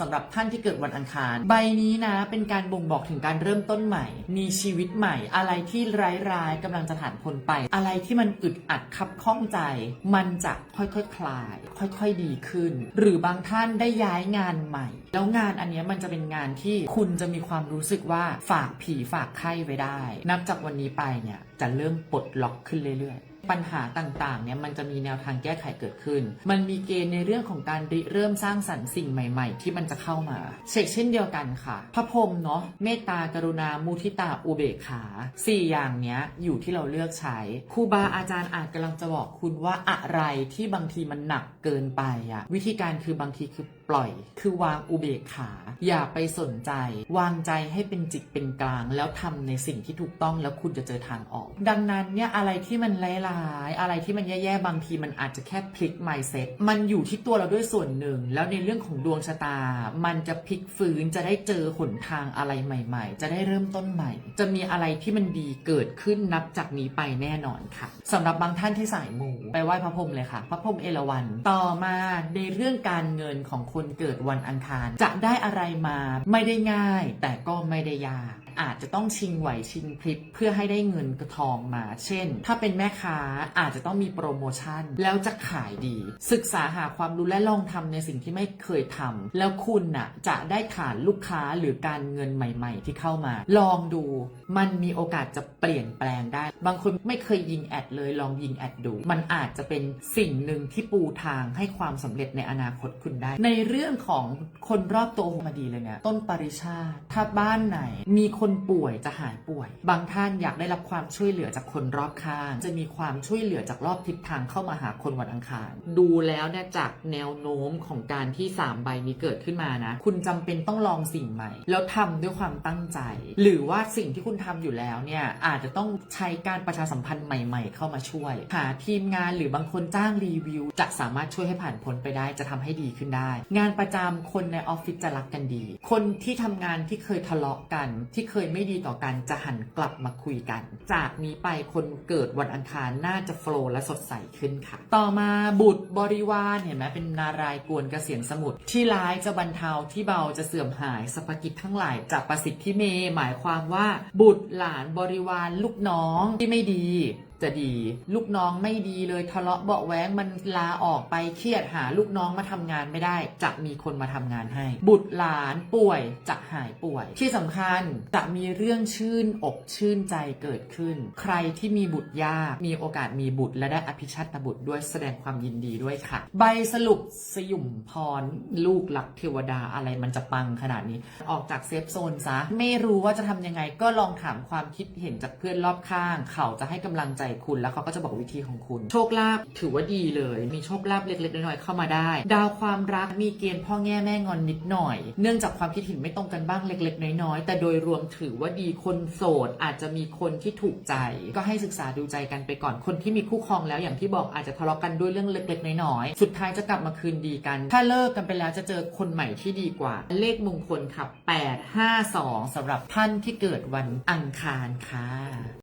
สำหรับท่านที่เกิดวันอังคาร ใบนี้นะเป็นการบ่งบอกถึงการเริ่มต้นใหม่ มีชีวิตใหม่ อะไรที่ร้ายๆกำลังจะผ่านพ้นไป อะไรที่มันอึดอัดคับข้องใจ มันจะค่อยๆคคลาย ค่อยๆดีขึ้น หรือบางท่านได้ย้ายงานใหม่ แล้วงานอันนี้มันจะเป็นงานที่คุณจะมีความรู้สึกว่าฝากผีฝากไข้ไว้ได้ นับจากวันนี้ไปเนี่ยจะเริ่มปลดล็อกขึ้นเรื่อยๆ ปัญหาต่างๆเนี่ยมันจะมีแนวทางแก้ไขเกิดขึ้น มันมีเกณฑ์ในเรื่องของการริเริ่มสร้างสรรค์สิ่งใหม่ ๆ ที่มันจะเข้ามาเช็คเช่นเดียวกันค่ะ พระพรหมเนาะเมตตากรุณามุทิตาอุเบกขาสี่อย่างเนี้ยอยู่ที่เราเลือกใช้ครูบาอาจารย์อาจกำลังจะบอกคุณว่าอะไรที่บางทีมันหนักเกินไปอะวิธีการคือบางทีคือ ปล่อย คือวางอุเบกขา อย่าไปสนใจ วางใจให้เป็นจิตเป็นกลาง แล้วทำในสิ่งที่ถูกต้องแล้วคุณจะเจอทางออก ดังนั้นเนี่ยอะไรที่มันร้ายๆอะไรที่มันแย่ๆบางทีมันอาจจะแค่พลิก mindset มันอยู่ที่ตัวเราด้วยส่วนหนึ่ง แล้วในเรื่องของดวงชะตา มันจะพลิกฟื้นจะได้เจอหนทางอะไรใหม่ ๆ จะได้เริ่มต้นใหม่ จะมีอะไรที่มันดีเกิดขึ้นนับจากนี้ไปแน่นอนค่ะสำหรับบางท่านที่สายมูไปไหว้พระพรหมเลยค่ะ พระพรหมเอราวัณต่อมาในเรื่องการเงินของคนคนเกิดวันอังคาร จะได้อะไรมาไม่ได้ง่าย แต่ก็ไม่ได้ยาก อาจจะต้องชิงไหวชิงพริบเพื่อให้ได้เงินกระทองมา เช่น ถ้าเป็นแม่ค้าอาจจะต้องมีโปรโมชั่น แล้วจะขายดี ศึกษาหาความรู้และลองทำในสิ่งที่ไม่เคยทำแล้วคุณน่ะจะได้ฐานลูกค้าหรือการเงินใหม่ๆ ที่เข้ามา ลองดู มันมีโอกาสจะเปลี่ยนแปลงได้ บางคนไม่เคยยิงแอดเลยลองยิงแอดดู มันอาจจะเป็นสิ่งหนึ่งที่ปูทางให้ความสำเร็จในอนาคตคุณได้ ในเรื่องของคนรอบตัวมาดีเลยเนี่ยต้นปริชาติถ้าบ้านไหนมีคนป่วยจะหายป่วย บางท่านอยากได้รับความช่วยเหลือจากคนรอบข้าง จะมีความช่วยเหลือจากรอบทิศทางเข้ามาหาคนวันอังคาร ดูแล้วเนี่ยจากแนวโน้มของการที่สามใบนี้เกิดขึ้นมานะ คุณจำเป็นต้องลองสิ่งใหม่ แล้วทำด้วยความตั้งใจ หรือว่าสิ่งที่คุณทำอยู่แล้วเนี่ยอาจจะต้องใช้การประชาสัมพันธ์ใหม่ ๆ เข้ามาช่วย หาทีมงานหรือบางคนจ้างรีวิว จะสามารถช่วยให้ผ่านพ้นไปได้จะทำให้ดีขึ้นได้ งานประจำคนในออฟฟิศจะรักกันดี คนที่ทำงานที่เคยทะเลาะกันที่เคยไม่ดีต่อกันจะหันกลับมาคุยกัน จากนี้ไปคนเกิดวันอังคารน่าจะโฟล์และสดใสขึ้นค่ะ ต่อมาบุตรบริวารเห็นไหมเป็นนารายณ์กวนเกษียณสมุทรที่ร้ายจะบรรเทาที่เบาจะเสื่อมหายสภกิจทั้งหลายจากประสิทธิเมหมายความว่า บุตรหลานบริวารลูกน้องที่ไม่ดี จะดี ลูกน้องไม่ดีเลยทะเลาะเบาะแว้งมันลาออกไปเครียดหาลูกน้องมาทำงานไม่ได้ จะมีคนมาทำงานให้ บุตรหลานป่วยจะหายป่วย ที่สำคัญจะมีเรื่องชื่นอกชื่นใจเกิดขึ้น ใครที่มีบุตรยาก มีโอกาสมีบุตรและได้อภิชาตบุตรด้วยแสดงความยินดีด้วยค่ะ ใบสรุปสยุ่มพร ลูกหลักเทวดาอะไรมันจะปังขนาดนี้ ออกจากเซฟโซนซะไม่รู้ว่าจะทำยังไงก็ลองถามความคิดเห็นจากเพื่อนรอบข้าง เขาจะให้กำลังใจคุณแล้วเขาก็จะบอกวิธีของคุณ โชคลาภถือว่าดีเลย มีโชคลาภเล็กๆน้อยๆเข้ามาได้ ดาวความรักมีเกณฑ์พ่อแง่แม่งอนนิดหน่อย เนื่องจากความคิดเห็นไม่ตรงกันบ้างเล็ก ๆ น้อยๆแต่โดยรวมถือว่าดีคนโสดอาจจะมีคนที่ถูกใจ ก็ให้ศึกษาดูใจกันไปก่อนคนที่มีคู่ครองแล้วอย่างที่บอกอาจจะทะเลาะกันด้วยเรื่องเล็กๆน้อยๆสุดท้ายจะกลับมาคืนดีกัน ถ้าเลิกกันไปแล้วจะเจอคนใหม่ที่ดีกว่า เลขมงคลค่ะ852สำหรับท่านที่เกิดวันอังคารค่ะ